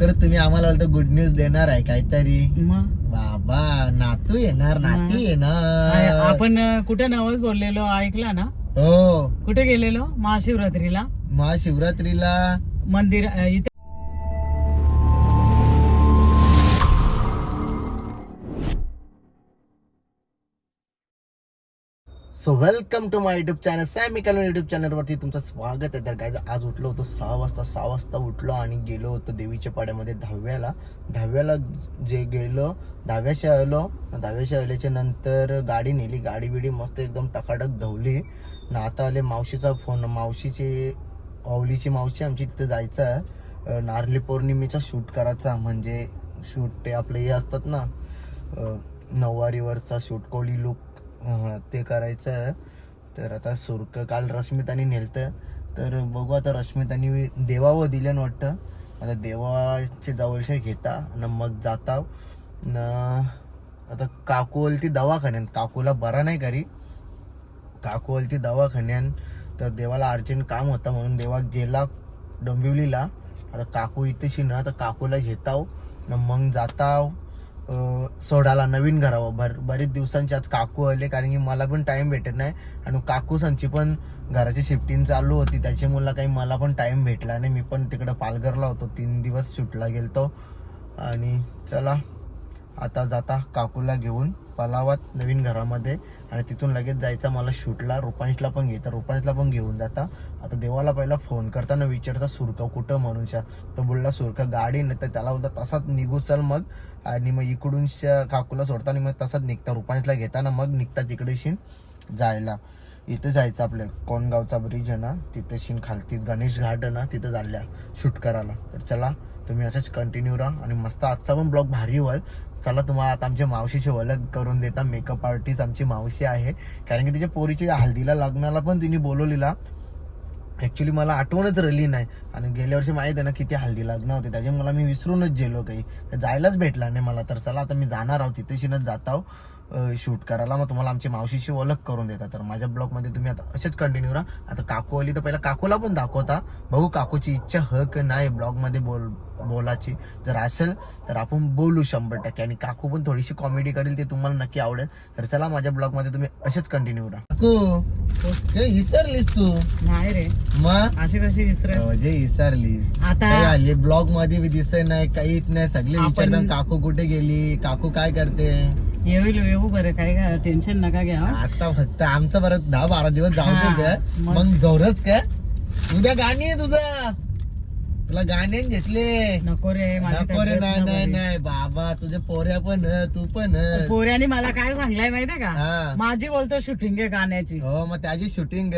लवकर तुम्ही आम्हाला गुड न्यूज देणार आहे काहीतरी. मग? बाबा नातू येणार नाती येणार. आपण अं, कुठे नवस बोललेलो ऐकला ना? हो. कुठे गेलेलो? महाशिवरात्रीला. महाशिवरात्रीला मंदिर अं, इथे so welcome to my YouTube channel Sammy colour YouTube चॅनलवरती तुमचं स्वागत आहे. तर काय आज उठलो होतो सहा वाजता. सहा वाजता उठलो आणि गेलो होतो देवीच्या पाड्यामध्ये दहाव्याला दहाव्याला जे गेलो दहाव्याशी आलो दहाव्याशी आल्याच्यानंतर गाडी नेली. गाडी बिडी मस्त एकदम टकाटक धवली. ना आता आले मावशीचा फोन मावशीची ओवलीची मावशी आमची तिथं जायचं आहे. नारली पौर्णिमेचा शूट करायचा. म्हणजे शूट ते आपले हे असतात ना नऊवारीवरचा शूट कोळी लुक ते करायचं. आहे तर आता सुरक काल रश्मितानी नेलतं. तर बघू आता रश्मितानी देवावं दिलं वाटतं. आता देवाचे जवळशे घेता न मग जाता. न आता काकू ती दवाखान्यान काकूला बरा नाही करी काकू ती दवाखान्यान तर देवाला अर्जंट काम होता म्हणून देवा गेला डोंबिवलीला. आता काकू इथेशी ना आता काकूला घेताव. न मग जाताव. सोडाला नवीन घरावर भर बरेच दिवसांचे आज काकू आले कारण की मला पण टाईम भेटत नाही. आणि काकू सांची पण घराची शिफ्टिंग चालू होती. त्याच्यामुळे काही मला पण टाईम भेटला नाही. मी पण तिकडं पालघरला होतो. तीन दिवस सुटला गेलतो. आणि चला. आता जाता काकूला घेऊन पलावात नवीन घरामध्ये आणि तिथून लगेच जायचं मला शूटला. रुपांशला पण घेता रुपांशला पण घेऊन जाता. आता देवाला पहिला फोन करताना विचारता सुरका कुठं? म्हणूनशा तो बोलला सुरका गाडी नाही. तर त्याला बोलता तसाच निघू चल मग. आणि मग इकडून श- काकूला सोडता आणि मग तसाच निघता. रुपांशला घेताना मग निघता तिकडेशी जायला. इथं जायचं आपल्या कोणगावचा ब्रिज आहे ना तिथे शिन खालतीच गणेश घाट आहे ना तिथं चालल्या शूट करायला. तर चला तुम्ही असंच कंटिन्यू राहा. आणि मस्त आजचा पण ब्लॉग भारी होईल. चला तुम्हाला आता आमच्या मावशीची ओळख करून देता. मेकअप आर्टिस्ट आमची मावशी आहे. कारण की तिच्या पोरीची हल्दीला लग्नाला पण तिने बोलवलेला. ॲक्च्युली मला आठवणच राहिली नाही. आणि गेल्या वर्षी माहीत आहे ना किती हल्दी लग्न होते. त्याच्यामुळे मला मी विसरूनच गेलो काही. जायलाच भेटला नाही मला. तर चला आता मी जाणार आहोत. तिथेशीनच जात आहो शूट करायला. मग तुम्हाला आमची मावशीची ओळख करून देता तर माझ्या ब्लॉगमध्ये तुम्ही आता असेच कंटिन्यू राहा. आता काकू आली तर पहिला काकूला पण दाखवता. बघू काकूची इच्छा ह का नाही ब्लॉगमध्ये बोल बोलाची जर असेल तर आपण बोलू शंभर टक्के. आणि काकू पण थोडीशी कॉमेडी करेल ते तुम्हाला नक्की आवडेल. तर चला माझ्या ब्लॉगमध्ये तुम्ही असेच कंटिन्यू राहा. काकू हे विसरलीस तू? नाही रे. मग? अशी कशी विसर म्हणजे विसरलीस. आता आली ब्लॉगमध्ये दिसत नाही काहीच नाही. सगळे विचारतात काकू कुठे गेली? काकू काय करते? येऊ येऊ बरं काय काय टेन्शन नका घ्या हं? आता फक्त आमचं परत दहा बारा दिवस जाऊ दे काय मग- मग जोरच काय उद्या गाणी आहे तुझं. तुला गाणे घेतले? नको रे माझी नको रे तब्येत नाही नाही नाही बरी. नाही बाबा तुझे पोऱ्या पण तू पण. पोऱ्याने मला काय सांगलाय माहितीये का? माझी बोलतो शूटिंग आहे गाण्याची. हो मग त्याची शूटिंग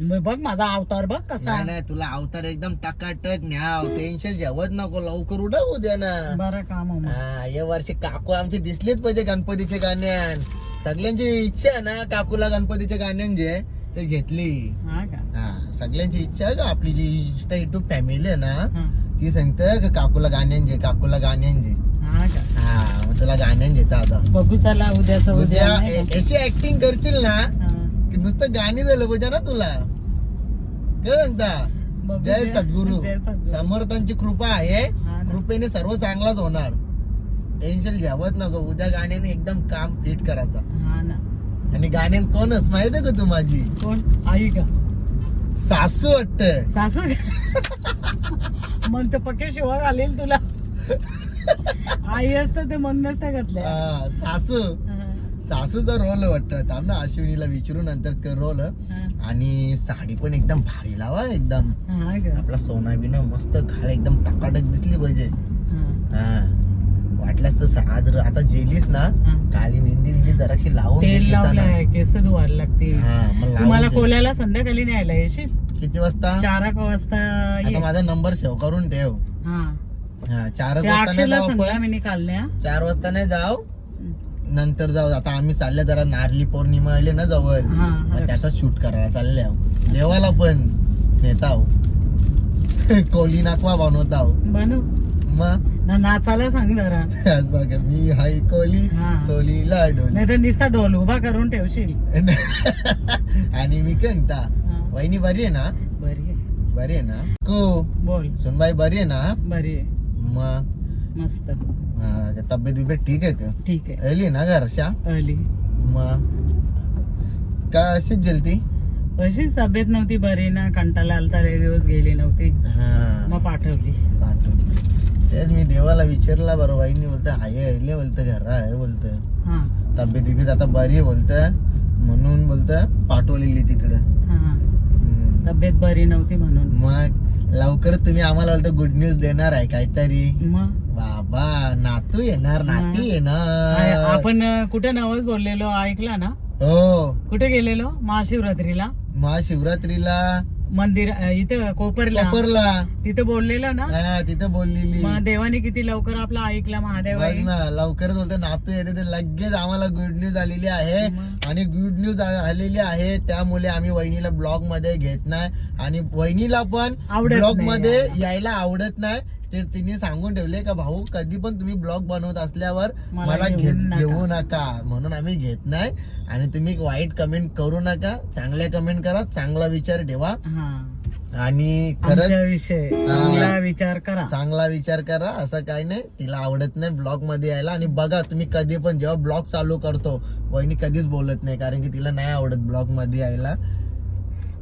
मग बघ माझा अवतार बघ कसा. नाही नाही तुला अवतार एकदम टकाटक न्याव. टेन्शन जेवत नको लवकर उडा उद्या ना. बरं काम आहे मग. हा या वर्षी काकू आमचे दिसलेच पाहिजे गणपतीच्या गाण्यान. सगळ्यांची इच्छा आहे ना काकूला गणपतीच्या गाण्यान जे ते घेतली. हा का? हा. सगळ्यांची इच्छा आहे का? आपली जी इंस्टा युट्यूब फॅमिली आहे ना. ती सांगतं का काकूला गाण्यान जे काकूला गाण्यान जे हा मग तुला गाण्यान घेता आता. बघू चला उद्याच उद्या अशी ऍक्टिंग करशील ना. की नुसतं गाणी झालं पाहिजे ना तुला. काय सांगता? जय. सद्गुरू. समर्थांची कृपा आहे. कृपेने सर्व चांगलाच होणार. टेन्शन घ्यावत नको. उद्या गाण्याने एकदम काम फिट करायचा. आणि गाण्यान कोणच माहितीये का तू माझी? कोण? आई का? सासू वाटत सासू मग तर पक्के शिवा घालेल तुला. आई असतं ते मग नसतं घातल्या. सासू. सासूचा रोल वाटत थांब ना अश्विनीला विचारू नंतर रोल आणि साडी पण एकदम भारी लावा एकदम. आपला सोना बिना मस्त घाल एकदम टाकाटक दिसली पाहिजे. हा. वाटल्यास तर आज आता जेलीस ना. काली मेहंदी बिंदी जराशी लावून तेल. लावलंय केस धुवायला लागते हा तुम्हाला. कोल्याला संध्याकाळी न्यायला येशील? किती वाजता? चार एक वाजता आता माझा नंबर सेव्ह करून ठेव. हा. हा चार वाजता नाही जाऊ चार वाजता नाही जाऊ. नंतर जाऊ. आता आम्ही चालले जरा नारली पौर्णिमा आले ना जवळ. त्याचा शूट करायला चालले. देवाला पण नेताव कोली नाकवा बनवताव बनू मग? ना नाचायला सांग जरा. असं का, मी हाय कोली हा. सोलीला डोली नाही तर नुसता ढोल उभा करून ठेवशील. आणि मी कंता हा. वहिनी बरी आहे ना? बरी आहे. बरी आहे ना? को? बोल. सुनबाई बरी आहे ना? बरी आहे. मग मस्त. हा, तब्येत बिब्येत ठीक आहे का? ठीक आहे. आली ना घरच्या? अली मग काय अशीच जलती? अशीच तब्येत नव्हती बरी ना? कंटाळा आलता लय दिवस गेली नव्हती. हा. मग पाठवली. पाठवली. तेच मी देवाला विचारला बरं वाईनी बोलतं आहे आले बोलतं घर आहे बोलतं हा. तब्येत बिब्येत आता बरी आहे बोलतं म्हणून बोलतं पाठवलेली तिकडं. हा. तब्येत बरी नव्हती म्हणून. मग लवकर तुम्ही आम्हाला बोलतं गुड न्यूज देणार आहे काहीतरी. मग? बाबा नातू येणार नाती येणार. आपण अं, कुठे नवस बोललेलो ऐकला ना? हो. कुठे गेलेलो? महाशिवरात्रीला? महाशिवरात्रीला मंदिर इथं कोपरला. कोपरला. तिथं बोललेलो ना? हा तिथं बोललेली. मग देवाने किती लवकर आपला ऐकला महादेव बघ ना लवकरच बोलते नातू येते ते लगेच आम्हाला गुड न्यूज आलेली आहे. आणि गुड न्यूज आलेली आहे त्यामुळे आम्ही वहिनीला ब्लॉगमध्ये घेत नाही. आणि वहिनीला पण आवडत ब्लॉग नाही. मध्ये. यायला आवडत नाही. ते तिने सांगून ठेवले का भाऊ कधी पण तुम्ही ब्लॉग बनवत असल्यावर मला घेत नका. घेऊ नका. म्हणून आम्ही घेत नाही. आणि तुम्ही वाईट कमेंट करू नका. चांगल्या कमेंट करा. चांगला विचार ठेवा. हा. आणि खरंच विषय. चांगला विचार करा. चांगला विचार करा. असं काही नाही. तिला आवडत नाही ब्लॉगमध्ये यायला. आणि बघा तुम्ही कधी पण जेव्हा ब्लॉग चालू करतो वहिनी कधीच बोलत नाही कारण की तिला नाही आवडत ब्लॉगमध्ये यायला.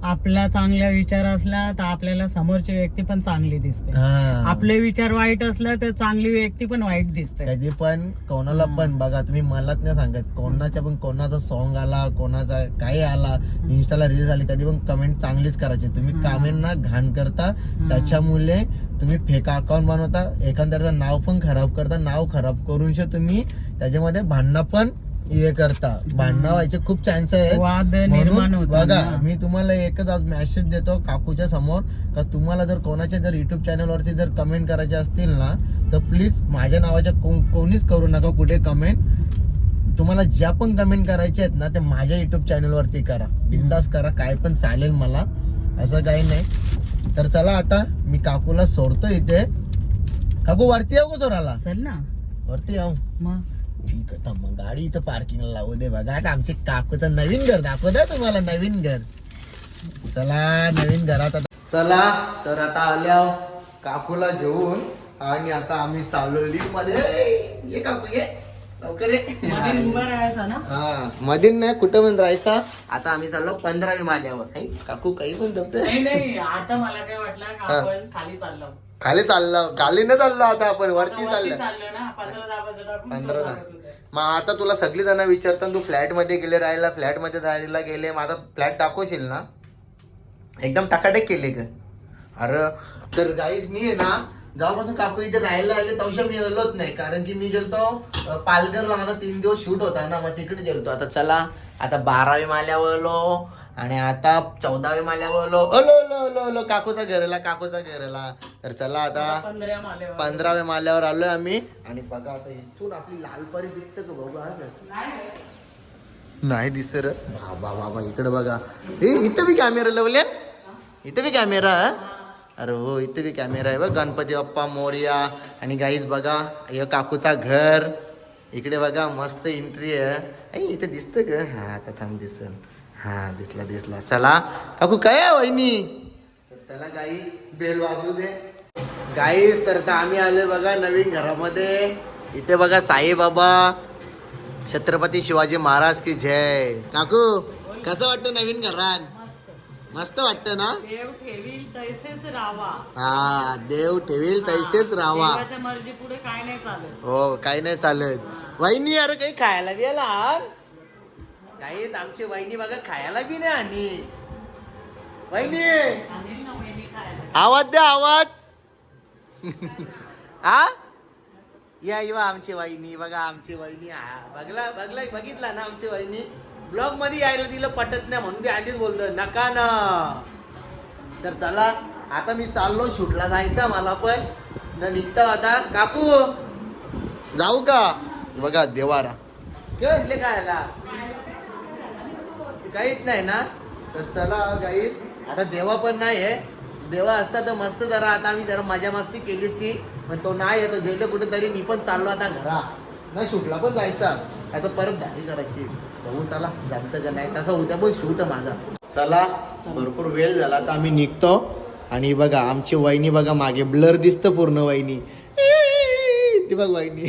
आपला चांगला विचार असला तर आपल्याला समोरची व्यक्ती पण चांगली दिसते. हा. आपले विचार वाईट असला तर चांगली व्यक्ती पण वाईट दिसते. कधी पण कोणाला पण बघा तुम्ही मलाच नाही सांगत. कोणाच्या पण कोणाचा सॉन्ग आला कोणाचा काही आला इंस्टाला रील्स आली कधी पण कमेंट चांगलीच करायची. तुम्ही. कमेंट ना घाण करता त्याच्यामुळे तुम्ही फेक अकाउंट बनवता एखाद्याचं नाव पण खराब करता नाव खराब करून तुम्ही त्याच्यामध्ये भांडणं पण हे करता. भांडणं व्हायचे खूप चान्स आहेत. वाद निर्माण म्हणून बघा ना. मी तुम्हाला एकच आज मेसेज देतो काकूच्या समोर. का तुम्हाला जर कोणाच्या जर युट्यूब चॅनल वरती जर कमेंट करायचे असतील ना तर प्लीज माझ्या नावाच्या को- कोणीच करू नका कुठे कमेंट तुम्हाला ज्या पण कमेंट करायच्या आहेत ना ते माझ्या युट्यूब चॅनल वरती करा. बिंदास करा काय पण चालेल मला. असं काही नाही. तर चला आता मी काकूला सोडतो इथे. काकू वरती येऊ का चल ना. वरती येऊ. मग. ठीक आहे थांब मग गाडी इथं पार्किंगला लावू दे बघा. आता आमचे काकूचं नवीन घर दाखवत आहे तुम्हाला नवीन घर. चला नवीन घरात आता चला तर आता आल्या काकूला घेऊन. आणि आता आम्ही चाललो लिफ्टमध्ये ये काकू ये. लवकर ये. मध्ये उभा राहायचा ना? हा मध्ये नाही कुठं पण राहायचा. आता आम्ही चाललो पंधरावी माल्यावर काही काकू काही पण नाही आता मला काय वाटलं खाली चाललो. खाली चाललो खाली न चाललो आता आपण वरती चाललो. पंधरा दहा. मग आता तुला सगळी जण विचारतात तू फ्लॅटमध्ये गेले राहायला फ्लॅटमध्ये राहायला गेले मग आता फ्लॅट टाकवशील ना? एकदम टाकाटेक केले का अरे तर गाईज मी आहे ना जेव्हापासून काकू इथे राहायला आले तेव्हा मी गेलोच नाही. कारण की मी गेलतो पालघरला माझा तीन दिवस शूट होता ना मग तिकडे गेलतो. आता चला आता बारावी माल्यावर आणि आता चौदावी माल्यावर आलो अलो अलो अलो काकूचा घरला काकूचा घरला तर चला आता पंधराव्या माल्यावर. आलोय आम्ही. आणि बघा आता इथून आपली लालपरी दिसते का बाबा नाही नाही दिसत बाबा बाबा इकडे बघा. ए इथं बी कॅमेरा लावले? इथं बी कॅमेरा? अरे हो इथं बी कॅमेरा आहे बघ. गणपती बाप्पा मोर्या. आणि गाईज बघा हे काकूचा घर. इकडे बघा मस्त एंट्री आहे. इथं दिसतं का? हा आता थांब दिसन. हा दिसला दिसला. चला. काकू काय आहे वहिनी? तर चला गाईज बेल वाजू दे. गाईज तर आता आम्ही आलोय बघा नवीन घरामध्ये. इथे बघा साईबाबा छत्रपती शिवाजी महाराज की जय. काकू कसं वाटतं नवीन घरात? मस्त. मस्त वाटतं ना? देव ठेवील तैसेच राहावा. हा देव ठेवील तैसेच देवाच्या मर्जी पुढे काय नाही चालत. हो काही नाही चालत. वहिनी अरे काही खायला बी आला काही आमची वहिनी बघा खायला बी नाही आणि. वहिनी! आवाज द्या आवाज. हा या युवा आमची वहिनी बघा आमची वहिनी. हा बघला बघला बघितला ना आमची वहिनी? ब्लॉगमध्ये यायला तिला पटत नाही म्हणून ती आधीच बोलतो नका ना. तर चला आता मी चाललो शूटला जायचा मला पण. न निघता आता. काकू! जाऊ का? बघा देवारा. काय म्हटले खायला काहीच नाही ना? तर चला गाईस आता देवा पण नाही आहे देवा असता तर मस्त जरा आता आम्ही जरा मजा मस्ती केलीच ती पण तो नाही आहे तो गेलो कुठेतरी मी पण चाललो आता घरा. नाही शूटला पण जायचा. आता परत दाढी करायची बघू चला जमतं का नाही? तसा उद्या पण शूट माझा. चला भरपूर वेळ झाला आता आम्ही निघतो. आणि बघा आमची वहिनी बघा मागे ब्लर दिसतं पूर्ण वहिनी. बोलते बघ वहिनी.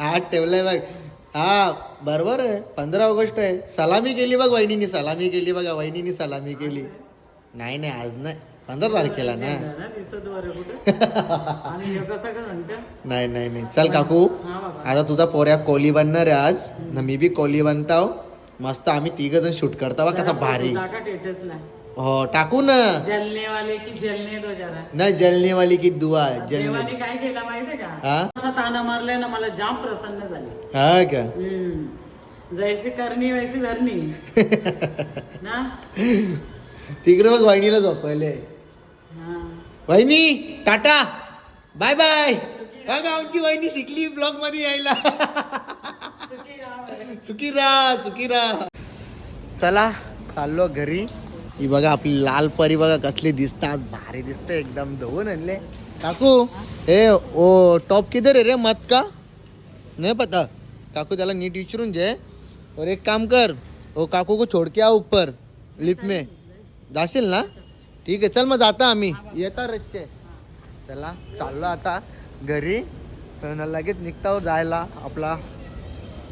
हात ठेवलाय बघ. हा बरोबर आहे. पंधरा ऑगस्ट आहे. सलामी केली बघ वहिनीनी सलामी केली बघा वहिनीनी सलामी केली. नाही नाही आज नाही. पंधरा तारखेला ना? हे नाही नाही नाही. चल काकू. हा आता तुझा पोऱ्या कोली बनणार आहे आज. ना मी बी कोली बनताव. मस्त आम्ही तिघ जण शूट करता बा कसा भारी. हो टाकू ना. जलने वाले की जलने दो जरा. ना जलने वाली की दुआ जलने. देवाने काय केलं माहितीये का? हा? असा ताना मारलाय ना मला जाम प्रसन्न झाले. हा का? हम्म. जैसी करणी वैसी धरणी ना? तिकडे बघ वहिनीला झोपले हा. वहिनी टाटा. बाय बाय बघ आमची वहिनी शिकली ब्लॉगमध्ये यायला. सुखी राहा. सुखी राहा सुखी राहा. चला चाललो घरी. ही बघा आपली लाल परी बघा कसली दिसतात. भारी दिसते एकदम धुवून आणले. काकू हे ओ टॉप किधर है रे मत का? नाही पता. काकू त्याला नीट विचारून जे और एक काम कर. ओ काकू को छोड़ के आ ऊपर लिफ्ट में. जाशील ना? ठीक आहे चल मग जाता आम्ही. येता रच्चे चला चाललो आता घरी. लगेच निघता हो जायला आपला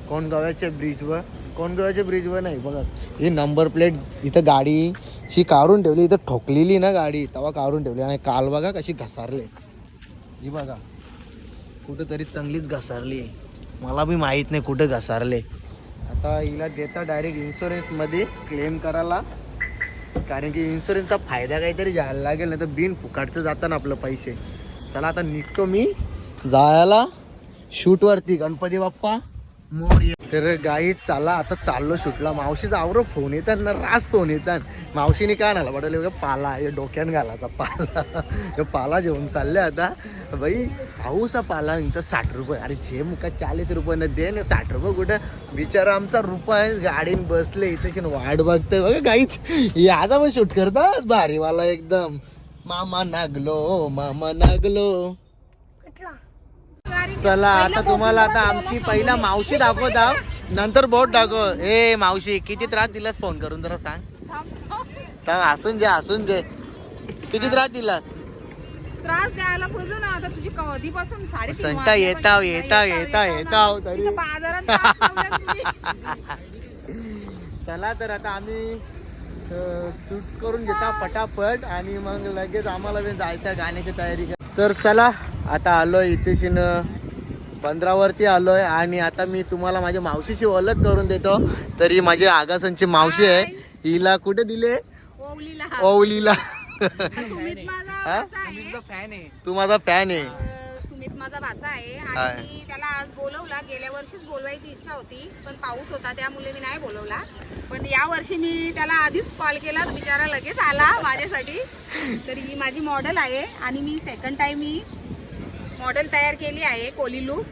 कोणगाव्याच्या ब्रिजवर कोणगाव्याच्या ब्रिजवर नाही. बघा ही नंबर प्लेट इथं गाडीची काढून ठेवली इथं ठोकलेली ना गाडी तेव्हा काढून ठेवली. आणि काल बघा कशी घसारले. ही बघा कुठंतरी चांगलीच घसारली. मला बी माहीत नाही कुठं घसारले. आता हिला देता डायरेक्ट इन्शुरन्समध्ये क्लेम करायला. कारण की इन्शुरन्सचा फायदा काहीतरी जायला लागेल नाही तर बिन फुकाटचं जातं ना आपलं पैसे. चला आता निघतो मी. जायला शूटवरती गणपती बाप्पा मोर तर गाई चला आता चाललो सुटला मावशीचा आवरो फोन येतात ना रास फोन येतात. मावशीने काय नाला वाटलं बघा पाला हे डोक्यान घालायचा पाला. पाला जेवून चालले आता. बाई भाऊसा पाला इथं साठ रुपये. अरे जे मुका चाळीस रुपये दे ना साठ रुपये कुठं? बिचारा आमचा रुपये गाडीन बसले इथे वाट बघतोय. बघा गाईच याचा पण शूट करतात भारीवाला एकदम. मामा नागलो मामा नागलो. चला आता तुम्हाला आता आमची पहिला मावशी दाखवत आहो. नंतर बोट दाखव. ए मावशी किती त्रास दिलास फोन करून जरा सांग. तर हसून जे हसून जे किती त्रास दिलास? त्रास द्यायला पाहिजे ना आता तुझी कधीपासून साडे संता येताव येताव येताव येताव तरी. बाजारात. चला तर आता आम्ही शूट करून घेता पटापट आणि मग लगेच आम्हाला बी जायचं गाण्याची तयारी कर तर चला आता आलोय इथेशीन बंदरावरती आलोय आणि आता मी तुम्हाला माझ्या मावशीची ओळख करून देतो. तरी माझी आगासांची मावशी आहे. हिला कुठे दिले? ओवलीला. हा? आहे. तू माझा फॅन आहे. सुमित माझा भाचा आहे. आहे. आणि मी त्याला आज बोलवला. गेल्या वर्षीच बोलवायची इच्छा होती पण पाऊस होता त्यामुळे मी नाही बोलवला. पण या वर्षी मी त्याला आधीच कॉल केला बिचारा लगेच आला माझ्यासाठी. तर ही माझी मॉडेल आहे आणि मी सेकंड टाइम ही मॉडेल तयार केली आहे कोली लुक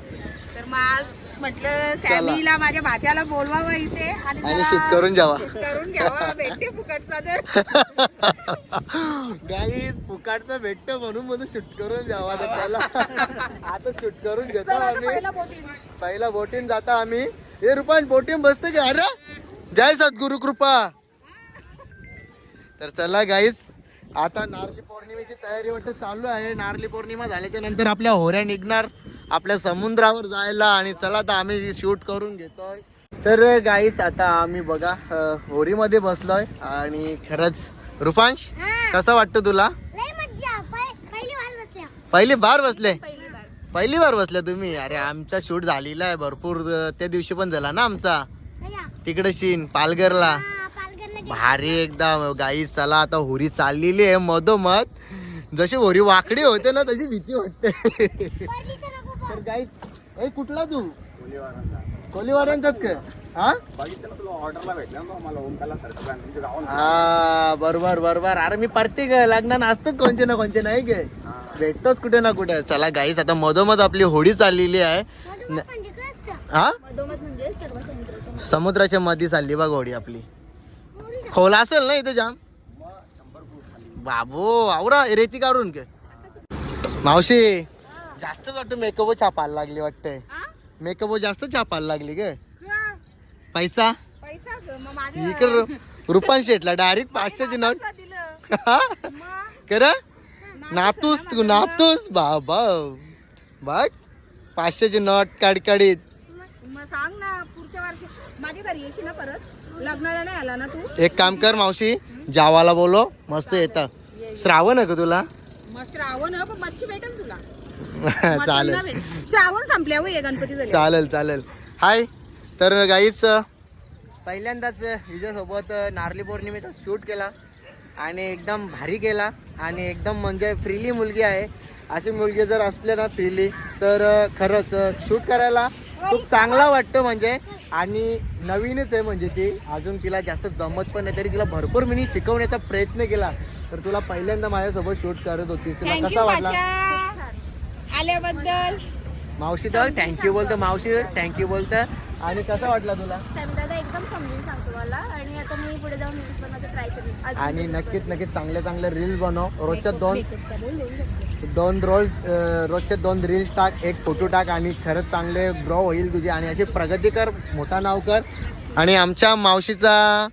तर मग आज म्हटलं सॅमीला माझ्या भाच्याला बोलवावं इथे आणि शूट करून जावा. करून घ्यावा भेटते फुकटचा तर. गाईज फुकाटचा भेटतो म्हणून मध्ये शूट करून जावा आता चला. आता शूट करून घेतो आम्ही. पहिला बोटीन. पहिला बोटीन जाता आम्ही. हे रुपांश बोटीन बसते का? अरे! जय सद्गुरु कृपा. तर चला गाईस आता नारळी पौर्णिमेची तयारी वाटत चालू आहे. नारळी पौर्णिमा झाल्याच्यानंतर आपल्या होऱ्या निघणार आपल्या समुद्रावर जायला आणि चला आता आम्ही शूट करून घेतोय. तर गाईस आता आम्ही बघा होरीमध्ये बसलोय आणि खरंच रुपांश कसं वाटतं तुला? पहिली बार बसले? पहिली बार. बसल्या तुम्ही? अरे आमचा शूट झालेला आहे भरपूर. त्या दिवशी पण झाला ना आमचा. तिकडे सीन पालघरला. भारी एकदम. गाई चला आता होरी चाललेली आहे मधोमध. जशी होरी वाकडी होते ना तशी भीती वाटते. तर गाई ए कुठला तू? कोलीवाड्यांचाच काय हा? हा बरोबर बरोबर. अरे मी प्रत्येक लग्नात असतोच कोणचे ना कोणचे नाही गे. भेटतोच कुठे ना कुठे. चला गाईच आता मधोमध आपली होडी चाललेली आहे. म्हणजे काय असतं हा? म्हणजे समुद्राच्या मध्ये चालली बघ होडी आपली. खोला असेल ना इथे जाम? बाबू आवरा रेती काढून के मावशी जास्त वाटतं मेकअप छापायला लागली वाटते हा? मेकअप जास्त छापायला लागली ग. का? पैसा? इकडे रुपान शेटला डायरेक्ट पाचशेची नोट. कर नातूस तू नातूस बाबा. बघ पाचशेची नोट कडकडीत सांग ना माझ्या घरी येशील ना परत? लग्नाला नाही आला ना तू? एक काम कर मावशी जावाला बोलो मस्त येतं. श्रावण आहे का तुला? मग श्रावण हं, पण मच्छी भेटेल तुला. चालेल. मटण नाही भेटेल. श्रावण संपल्यावर ये गणपती झाले चालेल चालेल. हाय तर गाईच पहिल्यांदाच हिच्यासोबत नारली पौर्णिमेचा शूट केला आणि एकदम भारी केला आणि एकदम म्हणजे फ्रीली मुलगी आहे. अशी मुलगी जर असले ना फ्रीली तर खरंच शूट करायला खूप चांगला वाटतं म्हणजे. आणि नवीनच आहे म्हणजे ती. अजून तिला जास्त जमत पण नाही तरी तिला भरपूर मी शिकवण्याचा प्रयत्न केला. तर तुला पहिल्यांदा माझ्यासोबत शूट करत होती तुला कसा वाटला? आल्याबद्दल. मावशी तर थँक्यू बोलतं मावशी थँक्यू बोलतं. आणि कसा वाटला तुला? एकदम समजून सांगतो मला. आणि आता मी पुढे जाऊन रील्स बनवायचं ट्राय करेन. आणि नक्कीच नक्कीच चांगले चांगले रील्स बनव. रोजच्या दोन दोन रोज अं, रोजचे दोन रील्स टाक एक फोटो टाक आणि खरंच चांगले ग्रो होईल तुझी आणि अशी प्रगती कर मोठा नाव कर. आणि आमच्या मावशीचा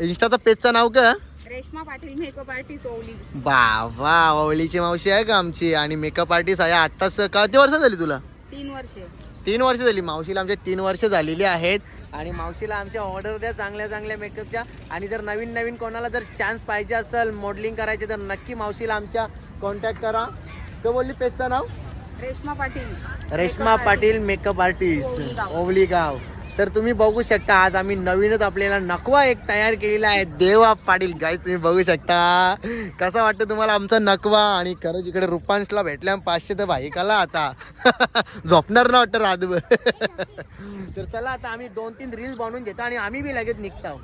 इंस्टाचा पेजचं नाव का रेश्मा पाटील मेकअप आर्टिस्ट ओवली. बाबा ओवळीची मावशी आहे का आमची? आणि मेकअप आर्टिस्ट आहे. आत्ताच किती वर्ष झाली तुला? तीन वर्षे. तीन वर्ष झाली. मावशीला आमच्या तीन वर्ष झालेली आहेत. आणि मावशीला आमच्या ऑर्डर द्या चांगल्या चांगल्या मेकअपच्या आणि जर नवीन नवीन कोणाला जर चान्स पाहिजे असेल मॉडेलिंग करायचे तर नक्की मावशीला आमच्या कॉन्टॅक्ट करा. तो बोलली पेजचं नाव? Reshma Patil. Reshma Patil makeup artist Ovaligaon. ओवलीगाव तर तुम्ही बघू शकता आज आम्ही नवीनच आपल्याला नकवा एक तयार केलेला आहे. देवा पाटील गाय तुम्ही बघू शकता. कसा वाटतं तुम्हाला आमचा नकवा आणि खरंच इकडे रुपांशला भेटल्या पाचशे तर भाईकाला आता. झोपणार ना वाटतं रातभर. तर चला आता आम्ही दोन तीन रील्स बनवून घेतो आणि आम्ही बी लगेच निघतो.